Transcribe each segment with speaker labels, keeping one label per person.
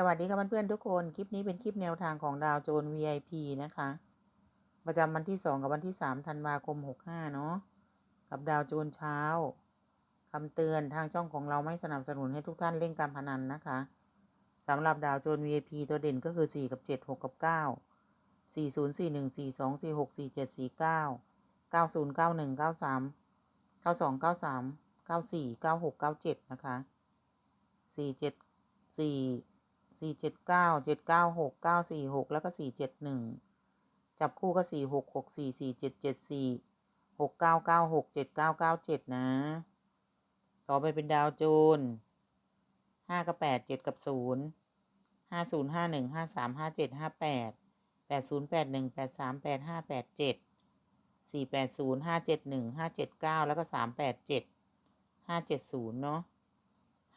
Speaker 1: สวัสดีค่ะเพื่อนๆทุกคน คลิปนี้เป็นคลิปแนวทางของดาวโจน VIP นะคะ ประจำวันที่ 2 กับวันที่ 3 ธันวาคม 65 เนาะกับดาวโจนเช้าคำเตือนทางช่องของเราไม่สนับสนุนให้ทุกท่านเล่นการพนันนะคะสำหรับดาวโจน VIP ตัวเด่นก็คือ 4 กับ 7 6 กับ 9 4 0 4 1 4 2 4 6 4 7 4 9 9 0 9 1 9 3 9 2 9 3 9 4 9 6 9 7 นะคะ 4 7 4 สี่เจ็ดเก้าเจ็ดเก้าหกเก้าสี่หกแล้วก็สี่เจ็ดหนึ่งจับคู่ก็สี่หกหกสี่สี่เจ็ดเจ็ดสี่หกเก้าเก้าหกเจ็ดเก้าเก้าเจ็ดนะ ต่อไปเป็นดาวโจนห้ากับแปดเจ็ดกับศูนย์ห้าศูนย์ห้าหนึ่งห้าสามห้าเจ็ดห้าแปดแปดศูนย์แปดหนึ่งแปดสามแปดห้าแปดเจ็ดสี่แปดศูนย์ห้าเจ็ดหนึ่งห้าเจ็ดเก้าแล้วก็สามแปดเจ็ดห้าเจ็ดศูนย์เนาะ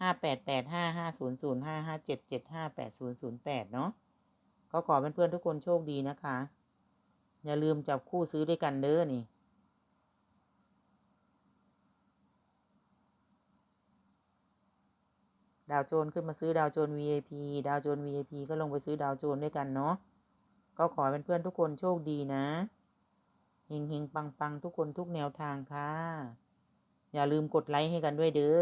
Speaker 1: ห้าแปดแปดห้าห้าศูนย์ศูนย์ห้าห้าเจ็ดเจ็ดห้าแปดศูนย์ศูนย์แปดเนาะก็ขอเพื่อนๆทุกคนโชคดีนะคะ อย่าลืมจับคู่ซื้อด้วยกันเด้อนี่ดาวโจนขึ้นมาซื้อดาวโจน VIP ดาวโจน VIP ก็ลงไปซื้อดาวโจนด้วยกันเนาะ ก็ขอเป็นเพื่อนทุกคนโชคดีนะ เฮงเฮงปังปังทุกคนทุกแนวทางค่ะ อย่าลืมกดไลค์ให้กันด้วยเด้อ